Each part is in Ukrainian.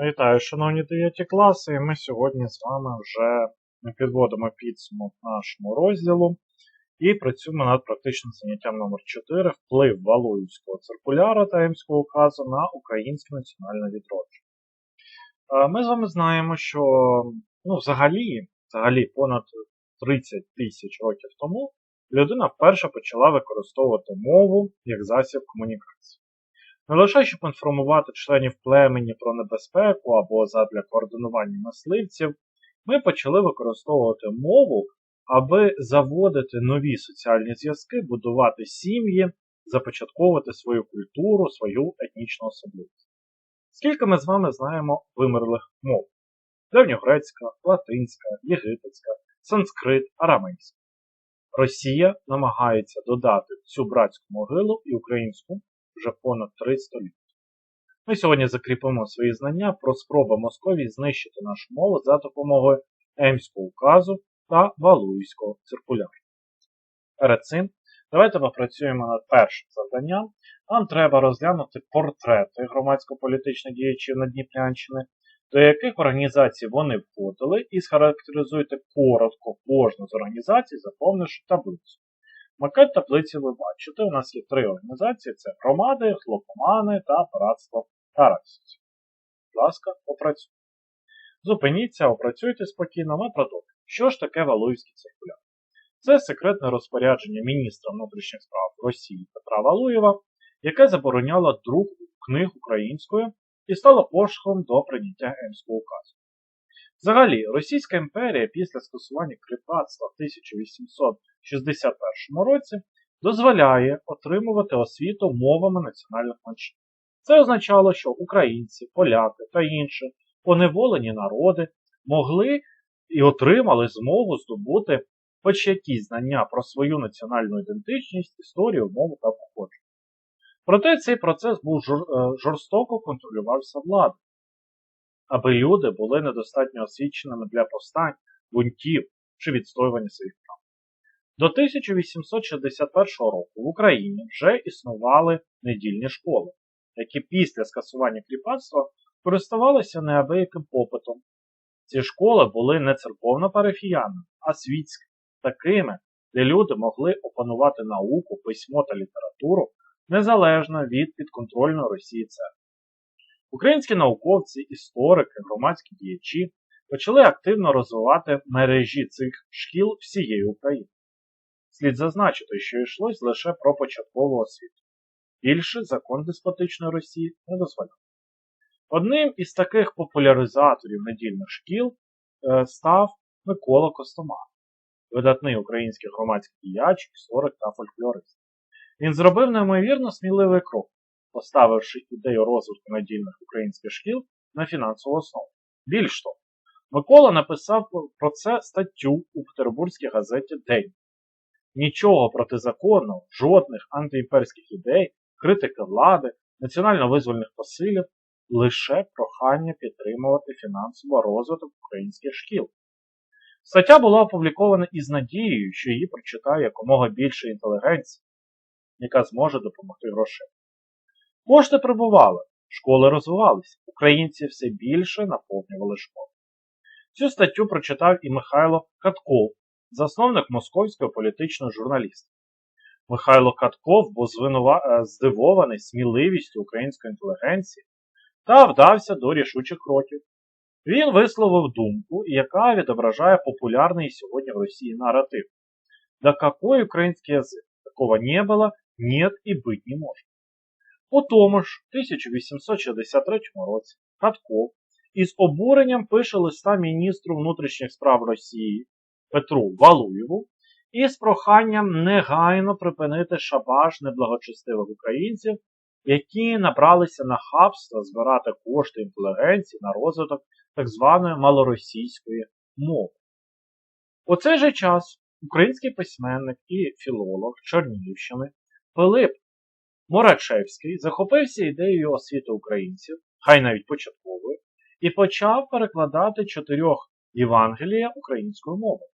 Вітаю, шановні 9 класи, і ми сьогодні з вами вже підводимо підсумок нашому розділу і працюємо над практичним заняттям номер 4 вплив Валуївського циркуляра та Емського указу на українське національне відродження. Е, Ми з вами знаємо, що ну, взагалі, взагалі понад 30 тисяч років тому людина вперше почала використовувати мову як засіб комунікації. Не лише щоб інформувати членів племені про небезпеку або задля координування мисливців, ми почали використовувати мову, аби заводити нові соціальні зв'язки, будувати сім'ї, започатковувати свою культуру, свою етнічну особливість. Скільки ми з вами знаємо вимерлих мов: древньогрецька, латинська, єгипетська, санскрит, арамейська. Росія намагається додати цю братську могилу і українську вже понад 3 століття. Ми сьогодні закріпимо свої знання про спроби Московії знищити нашу мову за допомогою Емського указу та Валуївського циркуляру. Перед цим давайте попрацюємо над першим завданням. Нам треба розглянути портрети громадсько-політичних діячів Надніпрянщини, до яких організацій вони входили, і схарактеризуйте коротко кожну з організацій, заповнивши таблицю. Макет таблиці ви бачите, у нас є три організації: це громади, хлопомани та братство Тарасівців. Будь ласка, опрацюйте. Зупиніться, опрацюйте спокійно, ми продовжуємо. Що ж таке Валуївський циркуляр? Це секретне розпорядження міністра внутрішніх справ Росії Петра Валуєва, яке забороняло друк книг українською і стало поштовхом до прийняття Емського указу. Взагалі, Російська імперія після скасування кріпацтва в 1861 році дозволяє отримувати освіту мовами національних меншин. Це означало, що українці, поляки та інші поневолені народи могли і отримали змогу здобути хоч якісь знання про свою національну ідентичність, історію, мову та походження. Проте цей процес був е, жорстоко контролювався владою аби люди були недостатньо освіченими для повстань, бунтів чи відстоювання своїх прав. До 1861 року в Україні вже існували недільні школи, які після скасування кріпацтва користувалися неабияким попитом. Ці школи були не церковно-парафіянами, а світськими, такими, де люди могли опанувати науку, письмо та літературу незалежно від підконтрольної Росії церкви. Українські науковці, історики, громадські діячі почали активно розвивати мережі цих шкіл всієї України. Слід зазначити, що йшлось лише про початкову освіту. Більше закон деспотичної Росії не дозволяв. Одним із таких популяризаторів недільних шкіл е, став Микола Костомар, видатний український громадський діяч, історик та фольклорист. Він зробив неймовірно сміливий крок поставивши ідею розвитку надільних українських шкіл на фінансову основу. Більш того, Микола написав про це статтю у Петербурзькій газеті День. Нічого протизаконного, жодних антиімперських ідей, критики влади, національно-визвольних посилів, лише прохання підтримувати фінансово розвиток українських шкіл. Стаття була опублікована із надією, що її прочитає якомога більше інтелігенції, яка зможе допомогти грошей. Кошти прибували, школи розвивалися, українці все більше наповнювали школи. Цю статтю прочитав і Михайло Катков, засновник московської політичної журналістики. Михайло Катков був звинува... здивований сміливістю української інтелігенції та вдався до рішучих кроків. Він висловив думку, яка відображає популярний сьогодні в Росії наратив. Да какой український язик? Такого не было, нет і быть не може. У тому ж 1863 році Катков із обуренням пише листа міністру внутрішніх справ Росії Петру Валуєву із проханням негайно припинити шабаш неблагочестивих українців, які набралися на хабство збирати кошти інтелігенції на розвиток так званої малоросійської мови. У цей же час український письменник і філолог Чернігівщини Пилип Морачевський захопився ідеєю освіти українців, хай навіть початковою, і почав перекладати чотирьох Євангелія українською мовою.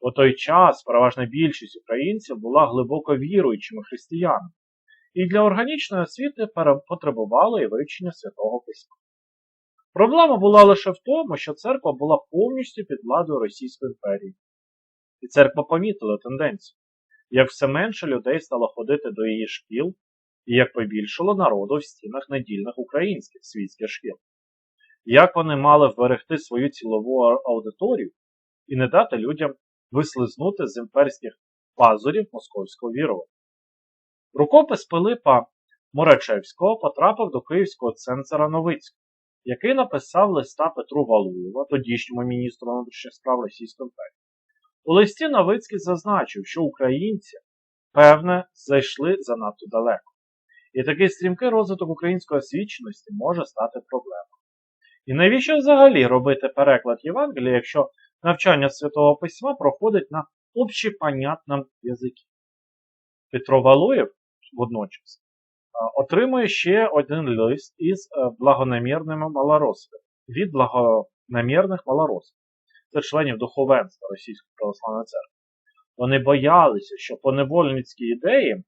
У той час переважна більшість українців була глибоко віруючими християнами, і для органічної освіти потребувало і вивчення святого письма. Проблема була лише в тому, що церква була повністю під владою Російської імперії. І церква помітила тенденцію, як все менше людей стало ходити до її шкіл, і як побільшало народу в стінах недільних українських світських шкіл. Як вони мали вберегти свою цілову аудиторію і не дати людям вислизнути з імперських пазурів московського вірування. Рукопис Пилипа Морачевського потрапив до київського цензора Новицького, який написав листа Петру Валуєва, тодішньому міністру внутрішніх справ Російської імперії. У листі Новицький зазначив, що українці, певне, зайшли занадто далеко. І такий стрімкий розвиток української освіченості може стати проблемою. І навіщо взагалі робити переклад Євангелія, якщо навчання Святого Письма проходить на общепонятному язикі? Петро Валуєв водночас отримує ще один лист із е, благонамірними малоросами від благонамірних малоросів. Членів духовенства Російської православної церкви. Вони боялися, що поневольницькі ідеї,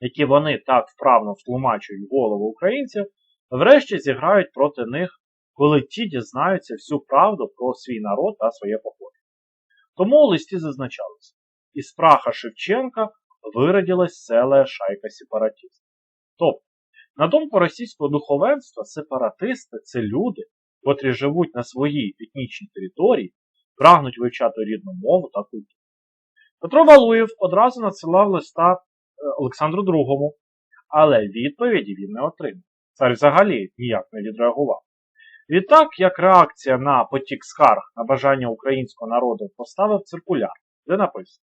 які вони так вправно втлумачують голову українців, врешті зіграють проти них, коли ті дізнаються всю правду про свій народ та своє походження. Тому у листі зазначалося, із праха Шевченка виродилась ціла шайка сепаратистів. Тобто, на думку російського духовенства, сепаратисти це люди, котрі живуть на своїй етнічній території, прагнуть вивчати рідну мову та культуру. Петро Валуєв одразу надсилав листа е, Олександру II, але відповіді він не отримав. Цар взагалі ніяк не відреагував. Відтак, як реакція на потік скарг на бажання українського народу поставив циркуляр, де написано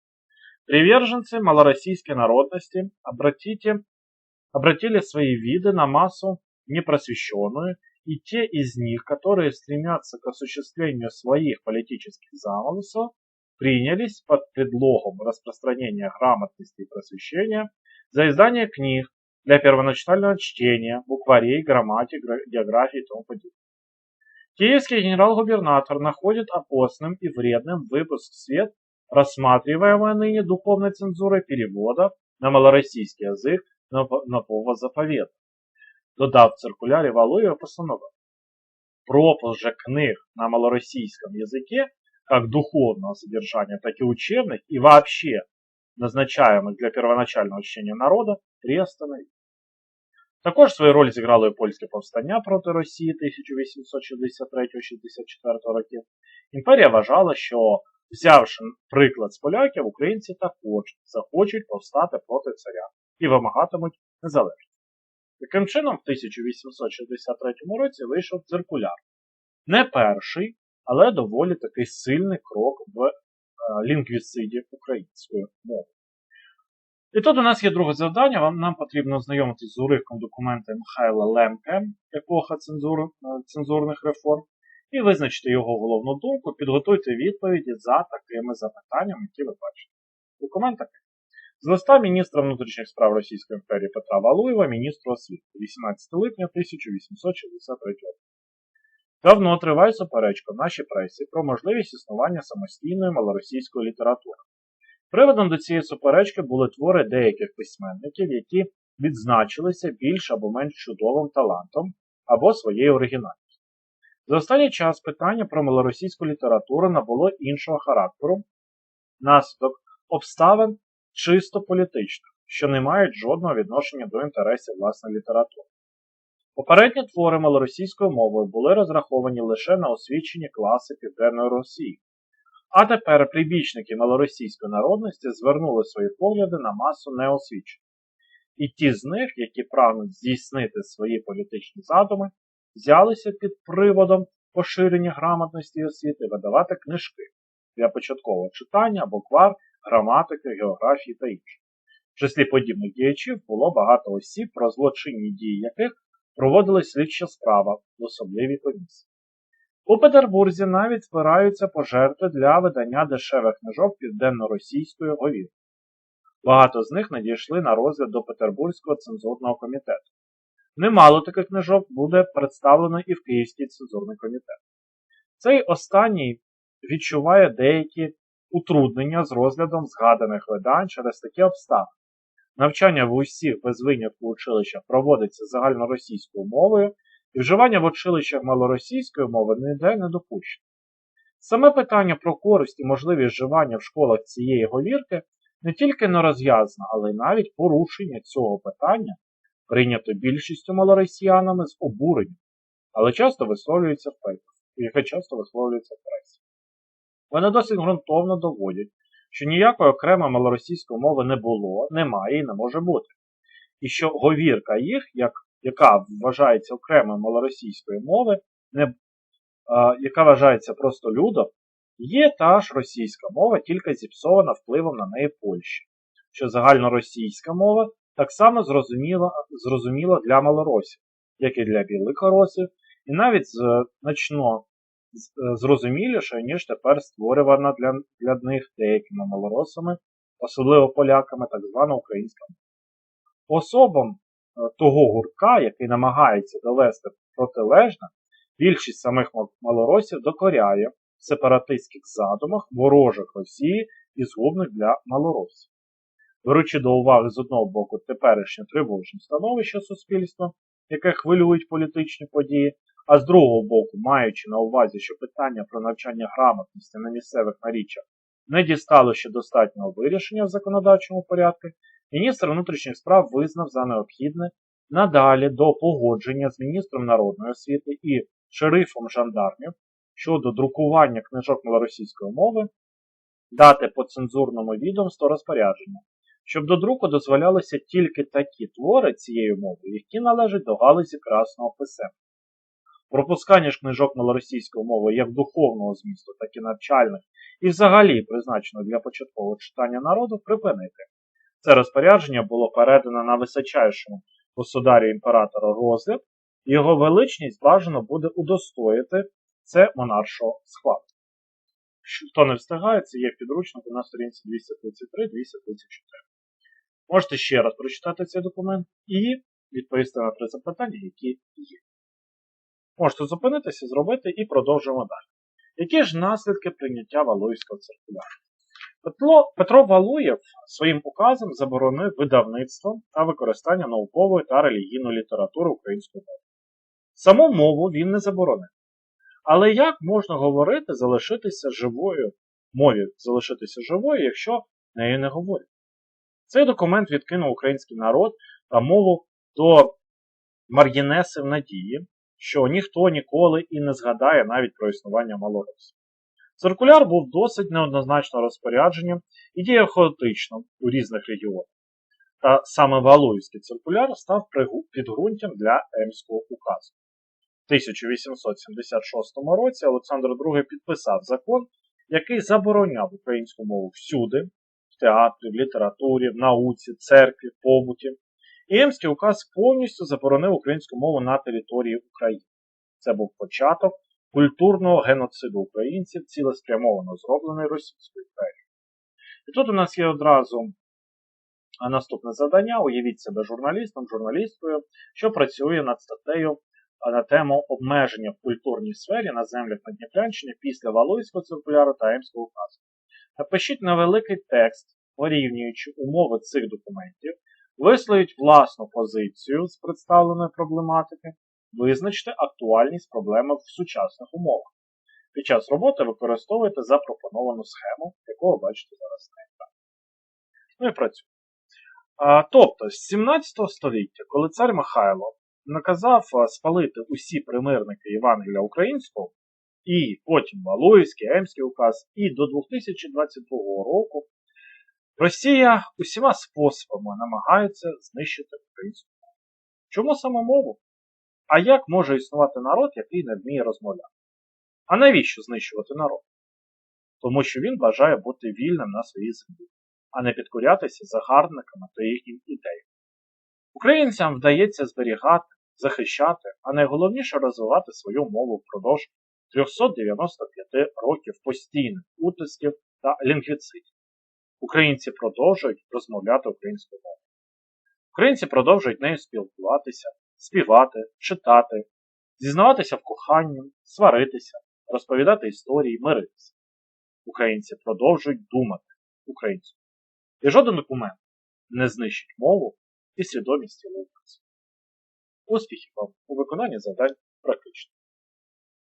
Приверженцы малороссийской народности, обратите, обратили свои виды на массу непросвещенную, и те из них, которые стремятся к осуществлению своих политических замыслов, принялись под предлогом распространения грамотности и просвещения за издание книг для первоначального чтения, букварей, грамматик, географии и тому подобное. Киевский генерал-губернатор находит опасным и вредным выпуск в свет рассматриваемая ныне духовной цензурой перевода на малороссийский язык нового заповета. Додав в циркулярі Валуєва постанову. Пропуск же книг на малороссийском языке, как духовного содержания, так и учебных, и вообще назначаемых для первоначального чтения народа, приостановить. Також свою роль зіграло і польське повстання проти Росії 1863-64 років. Імперія вважала, що Взявши приклад з поляків, українці також захочуть повстати проти царя і вимагатимуть незалежності. Таким чином, в 1863 році вийшов циркуляр. Не перший, але доволі такий сильний крок в е, лінгвіциді української мови. І тут у нас є друге завдання. Вам нам потрібно ознайомитись з уривком документа Михайла Лемке, епоха цензур, е, цензурних реформ і визначте його головну думку, підготуйте відповіді за такими запитаннями, які ви бачите. Документ такий. З листа міністра внутрішніх справ Російської імперії Петра Валуєва, міністру освіти 18 липня 1863 року. Давно триває суперечка в нашій пресі про можливість існування самостійної малоросійської літератури. Приводом до цієї суперечки були твори деяких письменників, які відзначилися більш або менш чудовим талантом або своєю оригінальністю. За останній час питання про малоросійську літературу набуло іншого характеру, наслідок обставин чисто політичних, що не мають жодного відношення до інтересів власної літератури. Попередні твори малоросійською мовою були розраховані лише на освічені класи Південної Росії, а тепер прибічники малоросійської народності звернули свої погляди на масу неосвічених. І ті з них, які прагнуть здійснити свої політичні задуми, взялися під приводом поширення грамотності і освіти видавати книжки для початкового читання, буквар, граматики, географії та інше. В числі подібних діячів було багато осіб, про злочинні дії яких проводилась слідча справа в особливій комісії. У Петербурзі навіть збираються пожертви для видання дешевих книжок південно-російської говір. Багато з них надійшли на розгляд до Петербурзького цензурного комітету. Немало таких книжок буде представлено і в Київський цензурний комітет. Цей останній відчуває деякі утруднення з розглядом згаданих видань через такі обставини. Навчання в усіх без винятку училищах проводиться загальноросійською мовою, і вживання в училищах малоросійської мови ніде не допущено. Саме питання про користь і можливість вживання в школах цієї говірки не тільки не розв'язано, але й навіть порушення цього питання прийнято більшістю малоросіянами з обуренням, але часто висловлюється в пресі, яке часто висловлюється в пресі. Вони досить ґрунтовно доводять, що ніякої окремої малоросійської мови не було, немає і не може бути. І що говірка їх, як, яка вважається окремою малоросійської мови, не, е, яка вважається просто людом, є та ж російська мова, тільки зіпсована впливом на неї Польщі, що загальноросійська мова так само зрозуміла, зрозуміла для малоросів, як і для біликоросів, і навіть значно зрозуміліше, ніж тепер створювана для, для них деякими малоросами, особливо поляками, так звана українська мова. Особам е, того гуртка, який намагається довести протилежне, більшість самих малоросів докоряє в сепаратистських задумах ворожих Росії і згубних для малоросів. Беручи до уваги з одного боку теперішнє тривожне становище суспільства, яке хвилюють політичні події, а з другого боку, маючи на увазі, що питання про навчання грамотності на місцевих наріччях не дістало ще достатнього вирішення в законодавчому порядку, міністр внутрішніх справ визнав за необхідне надалі до погодження з міністром народної освіти і шерифом жандармів щодо друкування книжок малоросійської мови дати по цензурному відомству розпорядження, щоб до друку дозволялися тільки такі твори цією мовою, які належать до галузі красного писемства. Пропускання ж книжок малоросійською мовою як духовного змісту, так і навчальних, і взагалі призначено для початкового читання народу припинити. Це розпорядження було передано на височайшому государю імператора розгляд, і його величність бажано буде удостоїти це монаршого схвату. Хто не встигає, це є підручник на сторінці 233-234. Можете ще раз прочитати цей документ і відповісти на три запитання, які є. Можете зупинитися, зробити і продовжуємо далі. Які ж наслідки прийняття Валуївського циркуляру? Петро, Петро Валуєв своїм указом заборонив видавництво та використання наукової та релігійної літератури української мови. Саму мову він не заборонив. Але як можна говорити, залишитися живою мові, залишитися живою, якщо нею не говорять? Цей документ відкинув український народ та мову до маргінеси в надії, що ніхто ніколи і не згадає навіть про існування малоросів. Циркуляр був досить неоднозначно розпорядженням і діяв хаотично у різних регіонах. Та саме Валуївський циркуляр став підґрунтям для Емського указу. В 1876 році Олександр II підписав закон, який забороняв українську мову всюди, в театрі, в літературі, в науці, церкві, побуті, і Емський указ повністю заборонив українську мову на території України. Це був початок культурного геноциду українців, цілеспрямовано зроблений Російською імперією. І тут у нас є одразу наступне завдання. Уявіть себе журналістом, журналісткою, що працює над статтею на тему обмеження в культурній сфері на землях Надніпрянщини після Валуйського циркуляру та Емського указу. Напишіть невеликий текст, порівнюючи умови цих документів, висловіть власну позицію з представленої проблематики, визначте актуальність проблеми в сучасних умовах. Під час роботи використовуйте запропоновану схему, яку ви бачите зараз на екрані. Ну і працюємо. Тобто, з 17 століття, коли цар Михайло наказав спалити усі примирники Євангелія українського, і потім Валуївський, Емський указ, і до 2022 року Росія усіма способами намагається знищити українську мову. Чому саме мову? А як може існувати народ, який не вміє розмовляти? А навіщо знищувати народ? Тому що він бажає бути вільним на своїй землі, а не підкорятися загарбниками та їхнім ідеям. Українцям вдається зберігати, захищати, а найголовніше розвивати свою мову впродовж 395 років постійних утисків та лінгвіцидів. Українці продовжують розмовляти українською мовою. Українці продовжують нею спілкуватися, співати, читати, зізнаватися в коханні, сваритися, розповідати історії, миритися. Українці продовжують думати українською. І жоден документ не знищить мову і свідомість українців. Успіхів вам у виконанні завдань практично.